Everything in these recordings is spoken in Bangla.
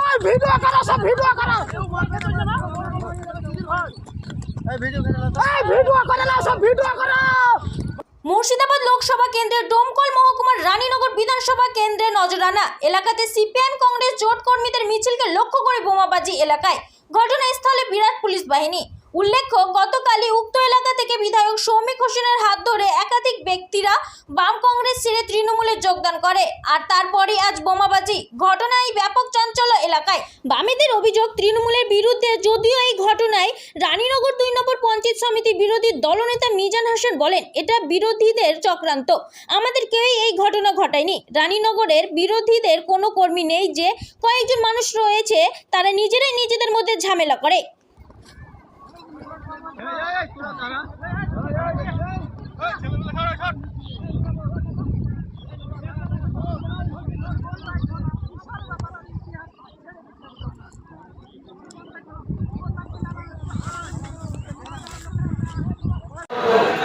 ওই ভিডিও করো সব ভিডিও করো? এই ভিডিও করে না সব ভিডিও করো। মুর্শিদাবাদ লোকসভা কেন্দ্রের ডোমকল মহকুমার রানীনগর বিধানসভা কেন্দ্রে নজরানা এলাকাতে সিপিএম কংগ্রেস জোট কর্মীদের মিছিলকে লক্ষ্য করে বোমাবাজি এলাকায়। ঘটনাস্থলে বিরাট পুলিশ বাহিনী। উল্লেখ্য, গতকালই উক্ত এলাকা থেকে বিধায়ক সৌমিক হোসেনের হাত ধরে একাধিক ব্যক্তিরা বাম কংগ্রেস ছেড়ে তৃণমূলে যোগদান করে। আর তারপরে আজ বোমাবাজি। ঘটনায় ব্যাপক চাঞ্চল্য এলাকায়। বামেদের অভিযোগ, তৃণমূলের বিরুদ্ধে যদিও এই ঘটনায় রানীনগর দুই নম্বর পঞ্চায়েত সমিতি বিরোধী দলনেতা মিজান হোসেন বলেন, এটা বিরোধীদের চক্রান্ত। আমাদের কেউই এই ঘটনা ঘটায়নি। রানীনগরের বিরোধীদের কোনো কর্মী নেই যে কয়েকজন মানুষ রয়েছে, তারা নিজেরাই নিজেদের মধ্যে ঝামেলা করে।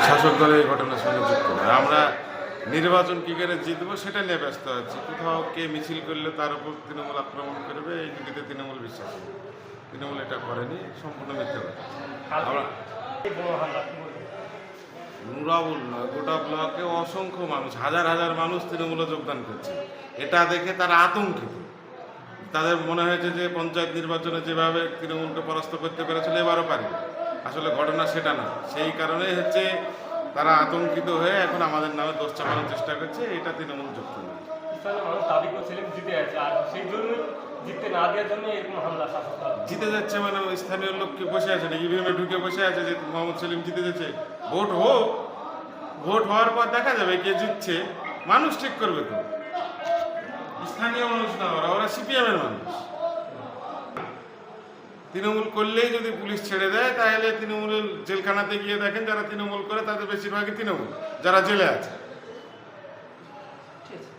শাসক দলের এই ঘটনার সঙ্গে যুক্ত আমরা নির্বাচন কী করে জিতবো সেটা নিয়ে ব্যস্ত আছি কোথাও কে মিছিল করলে তার উপর তৃণমূল আক্রমণ করবে, এই যুক্তিতে তৃণমূল বিশ্বাস। তৃণমূল এটা করেনি সম্পূর্ণ মিথ্যা কথা। আমরা নুরাবুল নয় গোটা ব্লকে অসংখ্য মানুষ হাজার হাজার মানুষ তৃণমূলে যোগদান করছে। এটা দেখে তারা আতঙ্কিত। তাদের মনে হয়েছে যে পঞ্চায়েত নির্বাচনে যেভাবে তৃণমূলকে পরাস্ত করতে পেরেছিল এবারও পারি। আসলে ঘটনা সেটা না। সেই কারণেই হচ্ছে তারা আতঙ্কিত হয়ে এখন আমাদের নামে দোষ চাপানোর চেষ্টা করছে এটা তৃণমূল যুক্ত নয় মানুষ দাবি জিতে আছে আর সেই জন্য জিততে না দেওয়ার জন্য এরকম হামলা জিতে যাচ্ছে মানে স্থানীয় লোককে বসে আছে না ইভিএমে ঢুকে বসে আছে যে মোহাম্মদ সেলিম জিতে যাচ্ছে। ভোট হোক, ভোট হওয়ার পর দেখা যাবে কে জিতছে। মানুষ ঠিক করবে তো। স্থানীয় মানুষ না ওরা ওরা সিপিএমের মানুষ। তৃণমূল করলেই যদি পুলিশ ছেড়ে দেয়, তাহলে তৃণমূলের জেলখানাতে গিয়ে দেখেন যারা তৃণমূল করে, তাদের বেশিরভাগই তৃণমূল, যারা জেলে আছে।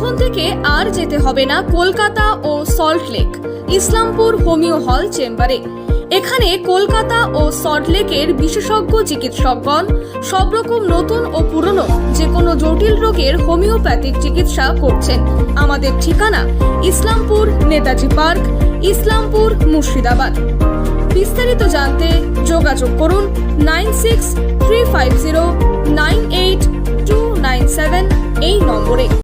এখন থেকে আর যেতে হবে না কলকাতা ও Salt Lake Islampur homeo hall চেম্বারে। এখানে কলকাতা ও সল্টলেকের বিশেষজ্ঞ চিকিৎসকগণ, সব রকম নতুন ও পুরনো যে কোনো জটিল রোগের হোমিওপ্যাথিক চিকিৎসা করছেন। আমাদের ঠিকানা ইসলামপুর নেতাজি পার্ক, ইসলামপুর মুর্শিদাবাদ। বিস্তারিত জানতে যোগাযোগ করুন nine six three five zero nine eight two nine seven এই নম্বরে।